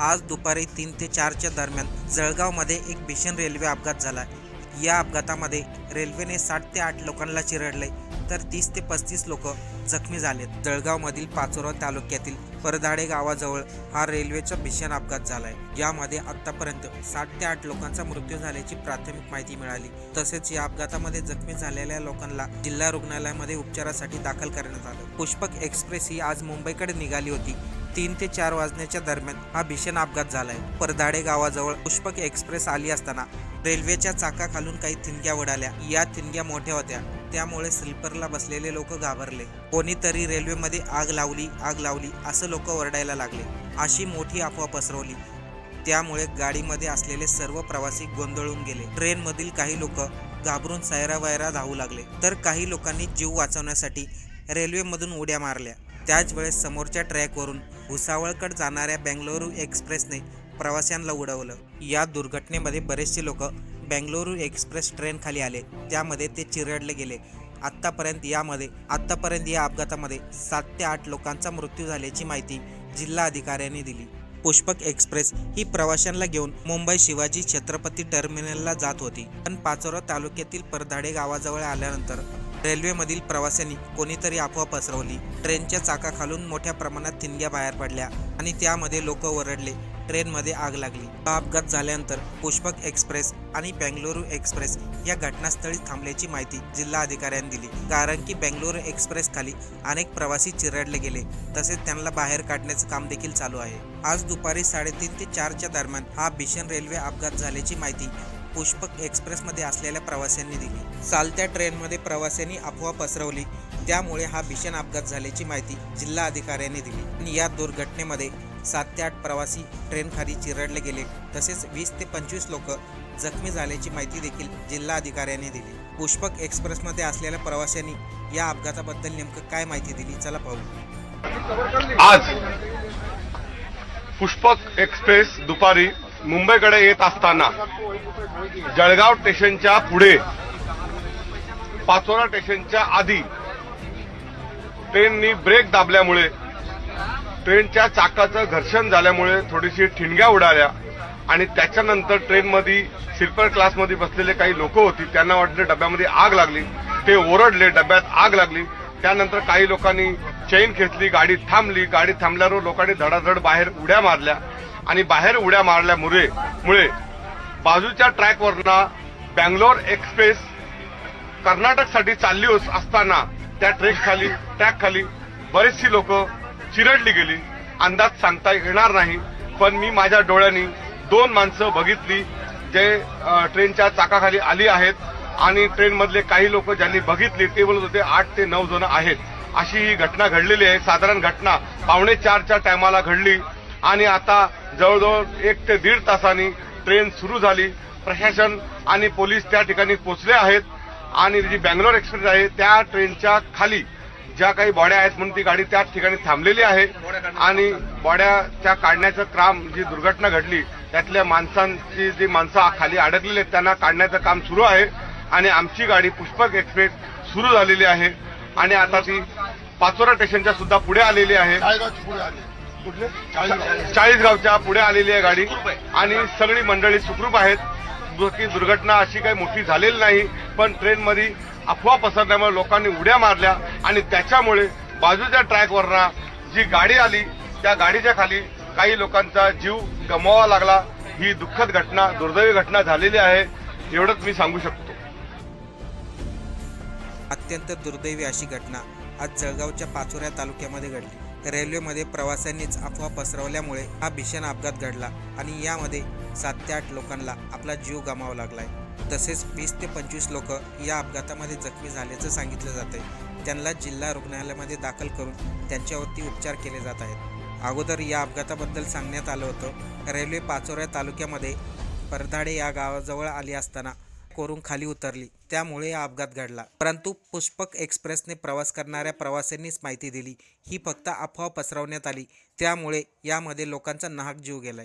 आज दुपारी तीन ते चारच्या दरम्यान जळगावमध्ये एक भीषण रेल्वे अपघात झाला. या अपघातामध्ये रेल्वेने साठ ते आठ लोकांना चिरडले तर तीस ते पस्तीस लोक जखमी झालेत जळगावमधील पाचोरा तालुक्यातील परदाडे गावाजवळ हा रेल्वेचा भीषण अपघात झालाय. यामध्ये आतापर्यंत साठ ते आठ लोकांचा मृत्यू झाल्याची प्राथमिक माहिती मिळाली. तसेच या अपघातामध्ये जखमी झालेल्या लोकांना जिल्हा रुग्णालयामध्ये उपचारासाठी दाखल करण्यात आलं. पुष्पक एक्सप्रेस ही आज मुंबईकडे निघाली होती. तीन ते चार वाजण्याच्या दरम्यान हा भीषण अपघात झालाय. परदाडे गावाजवळ पुष्पक एक्सप्रेस आली असताना रेल्वेच्या चाकाखालून काही थिणग्या उडाल्या या थिणग्या मोठ्या होत्या. त्यामुळे स्लीपरला बसलेले लोक घाबरले. कोणीतरी रेल्वेमध्ये आग लावली आग लावली असं लोक ओरडायला लागले. अशी मोठी अफवा पसरवली. त्यामुळे गाडीमध्ये असलेले सर्व प्रवासी गोंधळून गेले. ट्रेनमधील काही लोक घाबरून सैरा धावू लागले. तर काही लोकांनी जीव वाचवण्यासाठी रेल्वेमधून उड्या मारल्या. त्याच वेळेस समोरच्या ट्रॅकवरून भुसावळकड जाणाऱ्या बेंगलोरू एक्सप्रेसने प्रवाशांना उडवलं. या दुर्घटनेमध्ये बरेचसे लोक बेंगळुरू एक्सप्रेस ट्रेन खाली आले त्यामध्ये ते चिरडले गेले. आत्तापर्यंत यामध्ये आत्तापर्यंत या अपघातामध्ये सात ते आठ लोकांचा मृत्यू झाल्याची माहिती जिल्हा अधिकाऱ्यांनी दिली. पुष्पक एक्सप्रेस ही प्रवाशांना घेऊन मुंबई शिवाजी छत्रपती टर्मिनलला जात होती. पण पाचोरा तालुक्यातील परधाडे गावाजवळ आल्यानंतर रेल्वेमधील प्रवाशांनी कोणीतरी अफवा पसरवली. ट्रेनच्या चाकाखालून मोठ्या प्रमाणात थिंग्या बाहेर पडल्या आणि त्यामध्ये लोक ओरडले. ट्रेनमध्ये आग लागली. हा अपघात झाल्यानंतर पुष्पक एक्सप्रेस आणि बेंगलुरू एक्सप्रेस या घटनास्थळी थांबल्याची माहिती जिल्हा अधिकाऱ्यांनी दिली. कारण की बेंगलुरू एक्सप्रेस खाली अनेक प्रवासी चिरडले गेले. तसेच त्यांना बाहेर काढण्याचं काम देखील चालू आहे. आज दुपारी साडेतीन ते चारच्या दरम्यान हा भीषण रेल्वे अपघात झाल्याची माहिती पुष्पक एक्सप्रेसमध्ये असलेल्या प्रवाशांनी दिली. चालत्या ट्रेनमध्ये प्रवाशांनी अफवा पसरवली. त्यामुळे हा भीषण अपघात झाल्याची माहिती जिल्हा अधिकाऱ्यांनी दिली. आणि या दुर्घटनेमध्ये सात ते आठ प्रवासी ट्रेनखाली चिरडले गेले. तसेच वीस ते पंचवीस लोक जखमी झाल्याची माहिती देखील जिल्हा अधिकाऱ्यांनी दिली. पुष्पक एक्सप्रेसमध्ये असलेल्या प्रवाशांनी या अपघाताबद्दल नेमकं काय माहिती दिली? चला पाहू. आज पुष्पक एक्सप्रेस दुपारी मुंबईकडे येत असताना जळगाव स्टेशनच्या पुढे पाचोरा स्टेशनच्या आधी ट्रेननी ब्रेक दाबल्यामुळे ट्रेनच्या चाकाचं घर्षण झाल्यामुळे थोडीशी ठिणग्या उडाल्या आणि त्याच्यानंतर ट्रेनमध्ये स्लीपर क्लासमध्ये बसलेले काही लोक होती त्यांना वाटले डब्यामध्ये आग लागली. ते ओरडले डब्यात आग लागली. त्यानंतर काही लोकांनी चेन खेचली गाडी थांबली. गाडी थांबल्यावर लोकांनी धडाधड बाहेर उड्या मारल्या. आणि बाहेर उड्या मारल्यामुळे मुळे बाजूच्या ट्रॅकवरनं बँगलोर एक्सप्रेस कर्नाटकसाठी चालली होत असताना त्या ट्रेक खाली ट्रॅक खाली बरेचशी लोक चिरडली गेली. अंदाज सांगता येणार नाही पण मी माझ्या डोळ्यांनी दोन माणसं बघितली जे ट्रेनच्या चाकाखाली आली आहेत आणि ट्रेनमधले काही लोक ज्यांनी बघितली ते बोलत होते आठ ते नऊ जण आहेत. अशी ही घटना घडलेली आहे. साधारण घटना पावणे चारच्या टायमाला घडली. आणि आता जवळजवळ एक ते दीड तासांनी ट्रेन सुरू झाली. प्रशासन आणि पोलीस त्या ठिकाणी पोचले आहेत. आणि जी बँगलोर एक्सप्रेस आहे त्या ट्रेनच्या खाली ज्या काही बॉड्या आहेत म्हणून ती गाडी त्याच ठिकाणी थांबलेली आहे. आणि बॉड्याच्या काढण्याचं काम जी दुर्घटना घडली त्यातल्या माणसांची जी माणसं खाली अडकलेली आहेत त्यांना काढण्याचं काम सुरू आहे. आणि आमची गाडी पुष्पक एक्सप्रेस सुरू झालेली आहे. आणि आता ती पाचोरा स्टेशनच्या सुद्धा पुढे आलेली आहे. कुठले? चाळीसगावच्या पुढे आलेली आहे गाडी. आणि सगळी मंडळी सुखरूप आहेत. की दुर्घटना अशी काही मोठी झालेली नाही पण ट्रेनमध्ये अफवा पसरल्यामुळे लोकांनी उड्या मारल्या आणि त्याच्यामुळे बाजूच्या ट्रॅकवरना जी गाडी आली त्या गाडीच्या खाली काही लोकांचा जीव गमवावा लागला. ही दुःखद घटना दुर्दैवी घटना झालेली आहे एवढंच मी सांगू शकतो. अत्यंत दुर्दैवी अशी घटना आज जळगावच्या पाचोऱ्या तालुक्यामध्ये घडली. रेल्वेमध्ये प्रवाशांनीच अफवा पसरवल्यामुळे हा भीषण अपघात घडला आणि यामध्ये सात ते आठ लोकांना आपला जीव गमावा लागलाय. तसेच वीस ते पंचवीस लोक या अपघातामध्ये जखमी झाल्याचं सांगितलं जात आहे त्यांना जिल्हा रुग्णालयामध्ये दाखल करून त्यांच्यावरती उपचार केले जात आहेत. अगोदर या अपघाताबद्दल सांगण्यात आलं होतं. रेल्वे पाचोऱ्या तालुक्यामध्ये परधाडे या गावाजवळ आली असताना करून खाली उतरली. त्यामुळे हा अपघात घडला. परंतु पुष्पक एक्सप्रेसने प्रवास करणाऱ्या प्रवाशांनीच माहिती दिली. ही फक्त अफवा पसरवण्यात आली. त्यामुळे यामध्ये लोकांचा नाहक जीव गेलाय.